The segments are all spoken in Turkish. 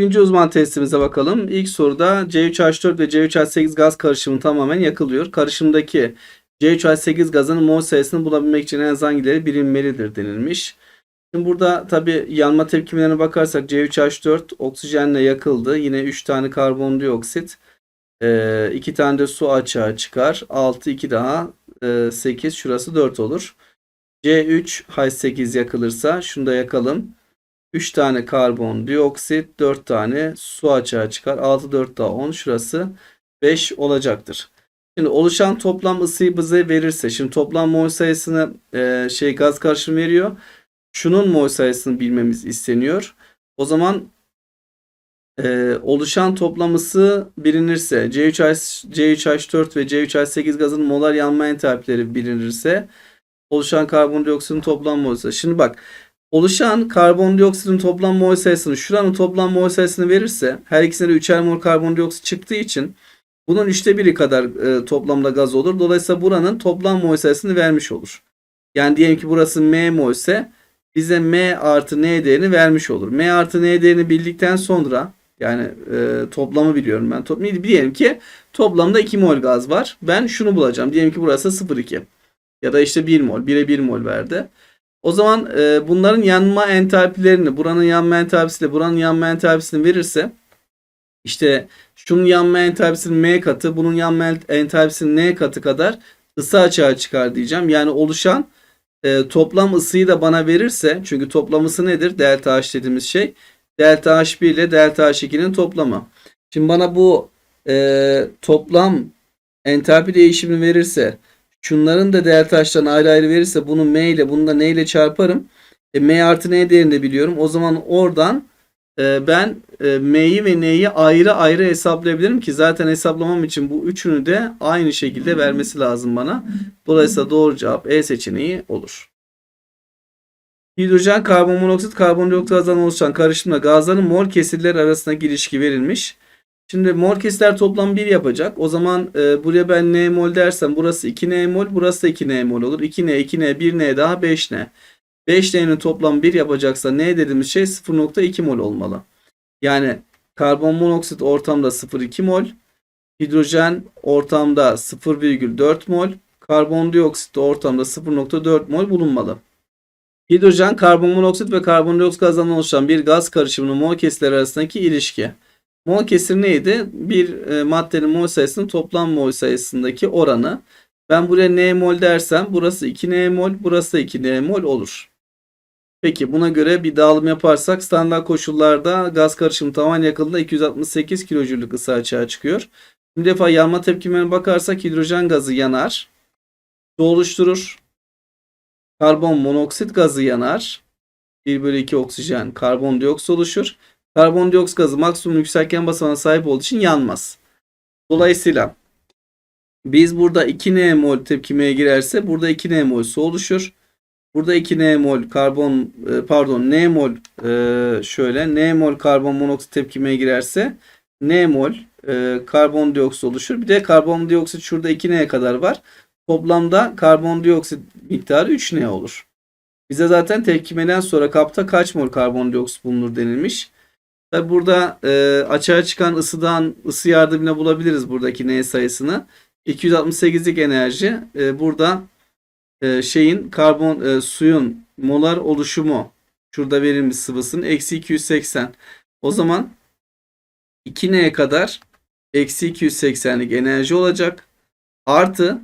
Birinci uzman testimize bakalım. İlk soruda C3H4 ve C3H8 gaz karışımı tamamen yakılıyor. Karışımdaki C3H8 gazının mol sayısını bulabilmek için en az hangileri bilinmelidir denilmiş. Şimdi burada tabi yanma tepkimelerine bakarsak C3H4 oksijenle yakıldı. Yine 3 tane karbondioksit. 2 tane de su açığa çıkar. 6 2 daha 8 şurası 4 olur. C3H8 yakılırsa şunu da yakalım. 3 tane karbondioksit, 4 tane su açığa çıkar. 6 4 daha 10 şurası 5 olacaktır. Şimdi oluşan toplam ısıyı bize verirse şimdi toplam mol sayısını e, şey gaz karışımı veriyor. Şunun mol sayısını bilmemiz isteniyor. O zaman e, oluşan toplam ısı bilinirse C3H, C3H4 ve C3H8 gazın molar yanma entalpileri bilinirse oluşan karbondioksitin toplam mol sayısı. Şimdi bak oluşan karbondioksitin toplam mol sayısını şuranın toplam mol sayısını verirse her ikisinde de 3'er mol karbondioksit çıktığı için bunun üçte biri kadar e, toplamda gaz olur. Dolayısıyla buranın toplam mol sayısını vermiş olur. Yani diyelim ki burası M mol ise bize M artı N değerini vermiş olur. M artı N değerini bildikten sonra yani e, toplamı biliyorum ben. Top, diyelim ki toplamda 2 mol gaz var. Ben şunu bulacağım. Diyelim ki burası 0,2 ya da işte 1 mol. 1'e 1 mol verdi. O zaman e, bunların yanma entalpilerini, buranın yanma entalpisiyle buranın yanma entalpisini verirse işte şunun yanma entalpisinin M katı, bunun yanma entalpisinin N katı kadar ısı açığa çıkar diyeceğim. Yani oluşan e, toplam ısıyı da bana verirse çünkü toplam ısı nedir? Delta H dediğimiz şey. Delta H1 ile delta H2'nin toplamı. Şimdi bana bu e, toplam entalpi değişimini verirse şunların da delta H'tan ayrı ayrı verirse bunu M ile bunu da N ile çarparım. E, M artı N değerini de biliyorum. O zaman oradan e, ben e, M'yi ve N'yi ayrı ayrı hesaplayabilirim ki zaten hesaplamam için bu üçünü de aynı şekilde vermesi lazım bana. Dolayısıyla doğru cevap E seçeneği olur. Hidrojen, karbon monoksit, karbondioksit gazdan oluşan karışımda gazların mol kesirleri arasındaki ilişki verilmiş. Şimdi mol kesirler toplam 1 yapacak. O zaman e, buraya ben N mol dersem burası 2N mol, burası da 2N mol olur. 2N, 2N, 1N daha 5N. 5N'nin toplam 1 yapacaksa N dediğimiz şey 0.2 mol olmalı. Yani karbon monoksit ortamda 0.2 mol, hidrojen ortamda 0,4 mol, karbondioksit ortamda 0.4 mol bulunmalı. Hidrojen, karbon monoksit ve karbondioksit gazdan oluşan bir gaz karışımının mol kesirleri arasındaki ilişki. Mol kesir neydi? Bir e, maddenin mol sayısının toplam mol sayısındaki oranı. Ben buraya N mol dersem burası 2N mol, burası da 2N mol olur. Peki buna göre bir dağılım yaparsak standart koşullarda gaz karışımı tavan yakıldığında 268 kilojüllük ısı açığa çıkıyor. Bir defa yanma tepkimelerine bakarsak hidrojen gazı yanar. Su oluşturur. Karbon monoksit gazı yanar. 1 bölü 2 oksijen karbondioksit oluşur. Karbondioksit gazı maksimum yükselken basamağına sahip olduğu için yanmaz. Dolayısıyla biz burada 2N mol tepkimeye girerse burada 2N mol su oluşur. Burada 2N mol karbon e, pardon N mol e, şöyle N mol karbon monoksit tepkimeye girerse N mol e, karbondioksit oluşur. Bir de karbondioksit şurada 2N'ye kadar var. Toplamda karbondioksit miktarı 3N olur. Bize zaten tepkimeden sonra kapta kaç mol karbondioksit bulunur denilmiş. Tabi burada e, açığa çıkan ısıdan ısı yardımıyla bulabiliriz buradaki N sayısını. 268'lik enerji e, burada e, şeyin karbon e, suyun molar oluşumu şurada verilmiş sıvısının eksi 280. O zaman 2N'ye kadar eksi 280'lik enerji olacak. Artı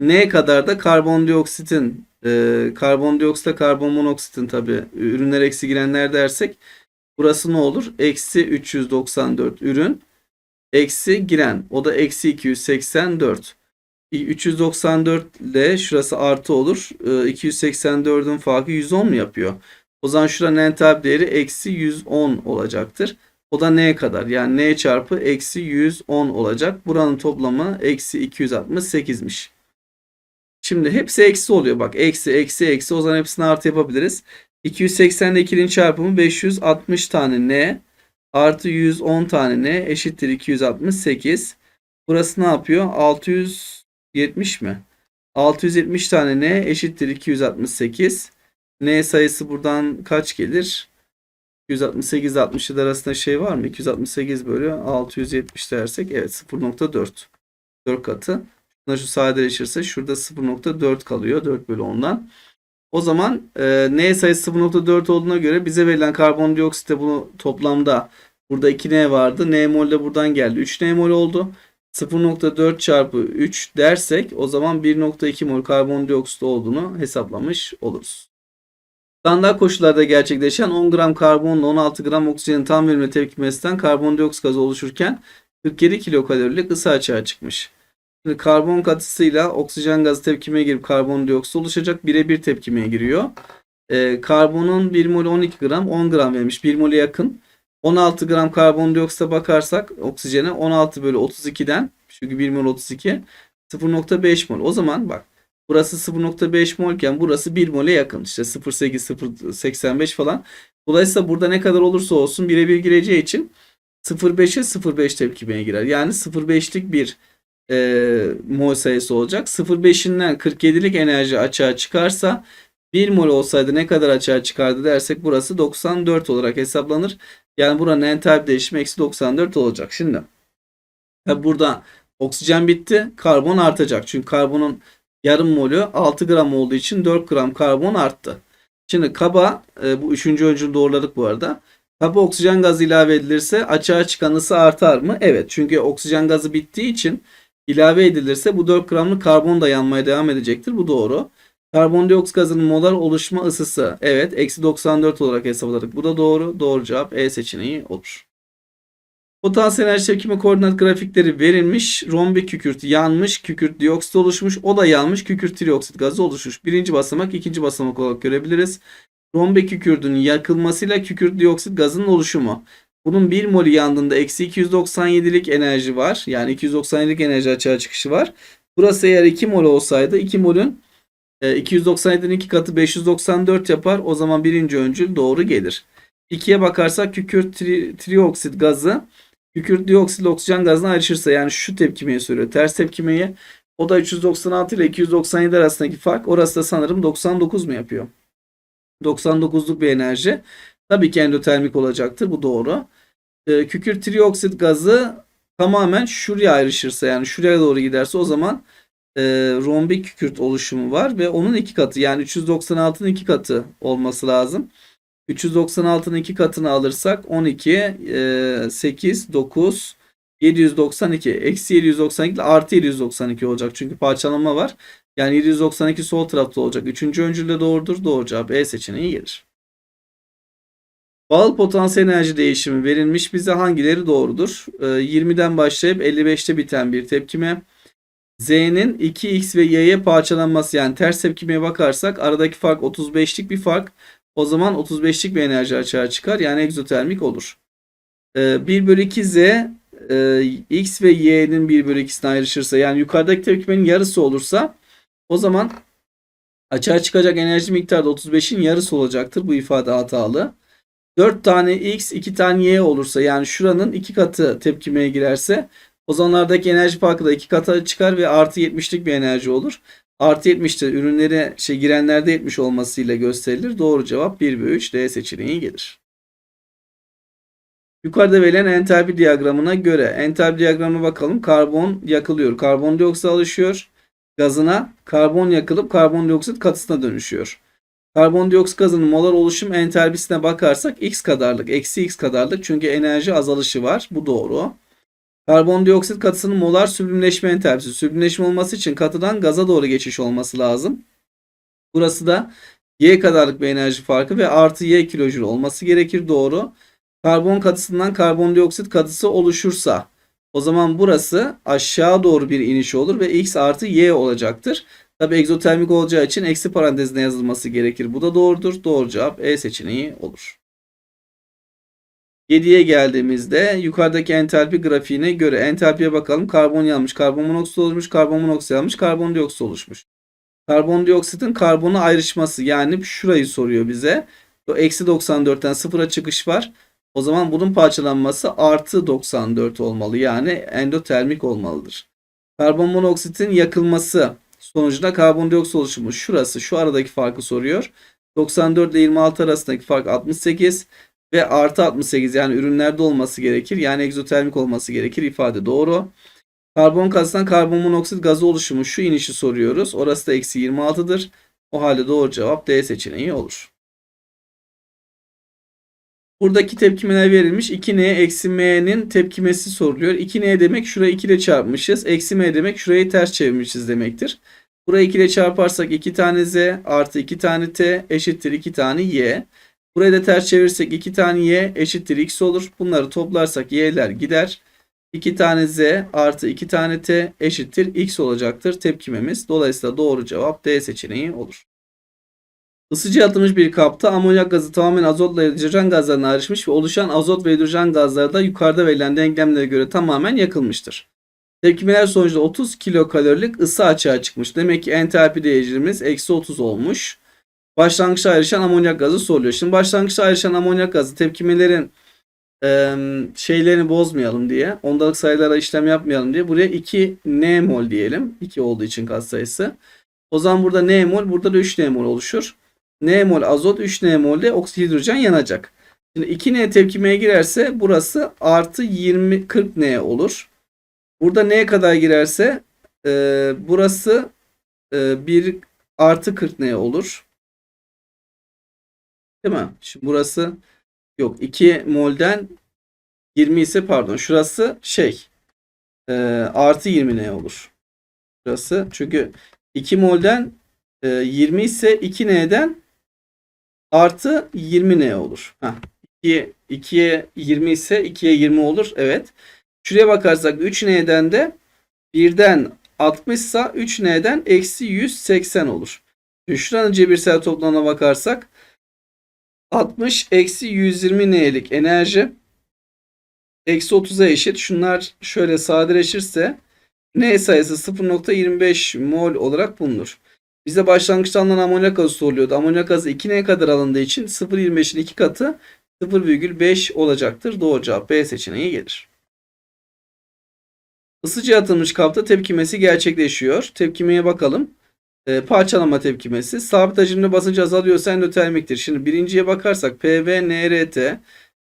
N kadar da karbondioksitin e, karbondioksite karbon monoksitin tabi ürünler eksi girenler dersek burası ne olur? Eksi 394 ürün eksi giren o da eksi 284. 394 ile şurası artı olur. 284'ün farkı 110 mu yapıyor? O zaman şuranın entalpi değeri eksi 110 olacaktır. O da n kadar? Yani n çarpı eksi 110 olacak. Buranın toplamı eksi 268'miş. Şimdi hepsi eksi oluyor. Bak eksi eksi eksi. O zaman hepsini artı yapabiliriz. 280 ile 2'nin çarpımı 560 tane n artı 110 tane n eşittir 268. Burası ne yapıyor? 670 mi? 670 tane n eşittir 268. n sayısı buradan kaç gelir? 268 67 arasında şey var mı? 268 bölü 670 dersek evet 0.4. 4 katı. Şuna şu sadeleşirse şurada 0.4 kalıyor. 4 bölü 10'dan. O zaman e, N sayısı 0.4 olduğuna göre bize verilen karbondioksitte bunu toplamda burada 2 N vardı. N mol de buradan geldi. 3 N mol oldu. 0.4 çarpı 3 dersek o zaman 1.2 mol karbondioksit olduğunu hesaplamış oluruz. Standart koşullarda gerçekleşen 10 gram karbonla 16 gram oksijenin tam verimle tepkimesinden karbondioksit gazı oluşurken 47 kilokalorilik ısı açığa çıkmış. Şimdi karbon katısıyla oksijen gazı tepkimeye girip karbondioksit oluşacak. Birebir tepkimeye giriyor. Ee, karbonun 1 mol 12 gram 10 gram vermiş. 1 mole yakın. 16 gram karbondioksite bakarsak oksijene 16 bölü 32'den çünkü 1 mol 32 0.5 mol. O zaman bak burası 0.5 molken burası 1 mole yakın. İşte 0.8 0.85 falan. Dolayısıyla burada ne kadar olursa olsun birebir gireceği için 0.5'e 0.5 tepkimeye girer. Yani 0.5'lik bir e, mol sayısı olacak. 0.5'inden 47'lik enerji açığa çıkarsa 1 mol olsaydı ne kadar açığa çıkardı dersek burası 94 olarak hesaplanır. Yani buranın entalpi değişimi eksi 94 olacak. Şimdi burada oksijen bitti. Karbon artacak. Çünkü karbonun yarım molü 6 gram olduğu için 4 gram karbon arttı. Şimdi kaba e, bu üçüncü öncül doğruladık bu arada. Kaba oksijen gazı ilave edilirse açığa çıkan ısı artar mı? Evet. Çünkü oksijen gazı bittiği için ilave edilirse bu 4 gramlık karbon da yanmaya devam edecektir. Bu doğru. Karbondioksit gazının molar oluşma ısısı. Evet. Eksi 94 olarak hesapladık. Bu da doğru. Doğru cevap E seçeneği olur. Potansiyel enerji tepkime koordinat grafikleri verilmiş. Rombik kükürt yanmış. Kükürt dioksit oluşmuş. O da yanmış. Kükürt trioksit gazı oluşmuş. Birinci basamak ikinci basamak olarak görebiliriz. Rombik kükürdün yakılmasıyla kükürt dioksit gazının oluşumu. Bunun 1 molü yandığında eksi 297'lik enerji var. Yani 297'lik enerji açığa çıkışı var. Burası eğer 2 mol olsaydı 2 molün 297'nin 2 katı 594 yapar. O zaman birinci öncül doğru gelir. 2'ye bakarsak kükürt tri, trioksit gazı kükürt dioksit oksijen gazına ayrışırsa yani şu tepkimeyi söylüyor. Ters tepkimeyi o da 396 ile 297 arasındaki fark. Orası da sanırım 99 mu yapıyor? 99'luk bir enerji. Tabii ki endotermik olacaktır. Bu doğru. E, kükürt trioksit gazı tamamen şuraya ayrışırsa yani şuraya doğru giderse o zaman e, rombik kükürt oluşumu var ve onun iki katı yani 396'nın iki katı olması lazım. 396'nın iki katını alırsak 12, e, 8, 9, 792. Eksi 792 ile artı 792 olacak. Çünkü parçalama var. Yani 792 sol tarafta olacak. Üçüncü öncülde doğrudur. Doğru cevap E seçeneği gelir. Bağlı potansiyel enerji değişimi verilmiş. Bize hangileri doğrudur? E, 20'den başlayıp 55'te biten bir tepkime. Z'nin 2x ve y'ye parçalanması yani ters tepkimeye bakarsak aradaki fark 35'lik bir fark. O zaman 35'lik bir enerji açığa çıkar. Yani egzotermik olur. Ee, 1 bölü 2 z e, x ve y'nin 1 bölü 2'sine ayrışırsa yani yukarıdaki tepkimenin yarısı olursa o zaman açığa çıkacak enerji miktarı da 35'in yarısı olacaktır. Bu ifade hatalı. 4 tane x 2 tane y olursa yani şuranın 2 katı tepkimeye girerse o zamanlardaki enerji farkı da 2 kata çıkar ve artı 70'lik bir enerji olur. Artı 70'te ürünlere şey girenlerde 70 olmasıyla gösterilir. Doğru cevap 1 ve 3 D seçeneği gelir. Yukarıda verilen entalpi diyagramına göre entalpi diyagramına bakalım. Karbon yakılıyor. Karbondioksit alışıyor. Gazına karbon yakılıp karbondioksit katısına dönüşüyor. Karbondioksit gazının molar oluşum entalpisine bakarsak x kadarlık, eksi x kadarlık çünkü enerji azalışı var. Bu doğru. Karbondioksit katısının molar süblimleşme entalpisi. Süblimleşme olması için katıdan gaza doğru geçiş olması lazım. Burası da Y kadarlık bir enerji farkı ve artı Y kilojül olması gerekir. Doğru. Karbon katısından karbondioksit katısı oluşursa o zaman burası aşağı doğru bir iniş olur ve X artı Y olacaktır. Tabi egzotermik olacağı için eksi parantezine yazılması gerekir. Bu da doğrudur. Doğru cevap E seçeneği olur. 7'ye geldiğimizde yukarıdaki entalpi grafiğine göre entalpiye bakalım. Karbon yanmış, karbon monoksit oluşmuş, karbon monoksit yanmış, karbondioksit oluşmuş. Karbondioksitin karbona ayrışması yani şurayı soruyor bize. O eksi 94'ten sıfıra çıkış var. O zaman bunun parçalanması artı 94 olmalı. Yani endotermik olmalıdır. Karbon monoksitin yakılması sonucunda karbondioksit oluşumu şurası şu aradaki farkı soruyor. 94 ile 26 arasındaki fark 68. ve artı 68 yani ürünlerde olması gerekir. Yani egzotermik olması gerekir. ifade doğru. Karbon gazından karbon monoksit gazı oluşumu şu inişi soruyoruz. Orası da eksi 26'dır. O halde doğru cevap D seçeneği olur. Buradaki tepkimeler verilmiş. 2N eksi M'nin tepkimesi soruluyor. 2N demek şurayı 2 ile çarpmışız. Eksi M demek şurayı ters çevirmişiz demektir. Burayı 2 ile çarparsak 2 tane Z artı 2 tane T eşittir 2 tane Y. Burayı da ters çevirirsek 2 tane Y eşittir X olur. Bunları toplarsak Y'ler gider. 2 tane Z artı 2 tane T eşittir X olacaktır tepkimemiz. Dolayısıyla doğru cevap D seçeneği olur. Isıcı atılmış bir kapta amonyak gazı tamamen azotla hidrojen gazlarına ayrışmış ve oluşan azot ve hidrojen gazları da yukarıda verilen denklemlere göre tamamen yakılmıştır. Tepkimeler sonucunda 30 kilokalorilik ısı açığa çıkmış. Demek ki entalpi değerimiz eksi 30 olmuş. Başlangıçta ayrışan amonyak gazı soruluyor. Şimdi başlangıçta ayrışan amonyak gazı tepkimelerin e, şeylerini bozmayalım diye, ondalık sayılara işlem yapmayalım diye buraya 2 N mol diyelim. 2 olduğu için katsayısı. O zaman burada N mol, burada da 3 N mol oluşur. N mol azot 3 N mol de oksijen hidrojen yanacak. Şimdi 2 N tepkimeye girerse burası artı 20 40 N olur. Burada N kadar girerse e, burası e, 1 artı 40 N olur. Değil mi? Şimdi burası yok 2 molden 20 ise pardon şurası şey e, artı 20 N olur. Burası çünkü 2 molden e, 20 ise 2 N'den artı 20 N olur. Heh. 2'ye 2'ye 20 ise 2'ye 20 olur. Evet. Şuraya bakarsak 3N'den de 1'den 60 ise 3N'den eksi 180 olur. Şimdi şuranın cebirsel toplamına bakarsak 60 eksi 120 N'lik enerji eksi 30'a eşit. Şunlar şöyle sadeleşirse N sayısı 0.25 mol olarak bulunur. Bize başlangıçta alınan amonyak gazı soruluyordu. Amonyak gazı 2N kadar alındığı için 0.25'in 2 katı 0,5 olacaktır. Doğru cevap B seçeneği gelir. Isıcı atılmış kapta tepkimesi gerçekleşiyor. Tepkimeye bakalım. E, parçalama tepkimesi. Sabit hacimli basınç azalıyorsa endotermiktir. Şimdi birinciye bakarsak PV, NRT,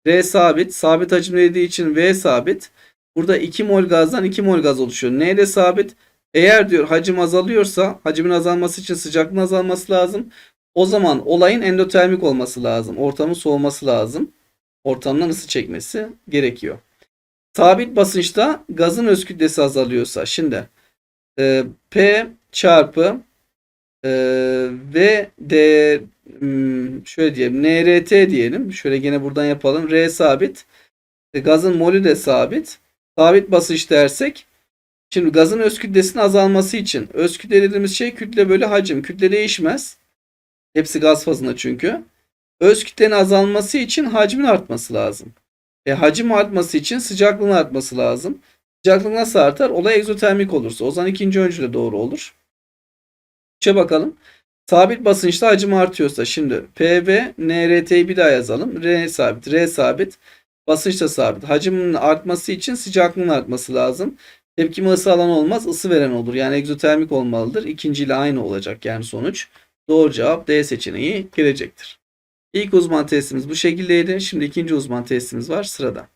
R sabit. Sabit hacimli dediği için V sabit. Burada 2 mol gazdan 2 mol gaz oluşuyor. N de sabit. Eğer diyor hacim azalıyorsa hacmin azalması için sıcaklığın azalması lazım. O zaman olayın endotermik olması lazım. Ortamın soğuması lazım. Ortamdan ısı çekmesi gerekiyor. Sabit basınçta gazın öz kütlesi azalıyorsa şimdi e, P çarpı e, V D hmm, şöyle diyelim NRT diyelim. Şöyle gene buradan yapalım. R sabit. E, gazın molü de sabit. Sabit basınç dersek Şimdi gazın öz kütlesinin azalması için öz kütle dediğimiz şey kütle bölü hacim. Kütle değişmez. Hepsi gaz fazında çünkü. Öz kütlenin azalması için hacmin artması lazım. E, hacim artması için sıcaklığın artması lazım. Sıcaklık nasıl artar? Olay egzotermik olursa. O zaman ikinci öncü de doğru olur. Şöyle bakalım. Sabit basınçta hacim artıyorsa şimdi PV, NRT'yi bir daha yazalım. R sabit, R sabit. Basınç da sabit. Hacimin artması için sıcaklığın artması lazım. Tepkime ısı alan olmaz, ısı veren olur. Yani egzotermik olmalıdır. İkinci ile aynı olacak yani sonuç. Doğru cevap D seçeneği gelecektir. İlk uzman testimiz bu şekildeydi. Şimdi ikinci uzman testimiz var sırada.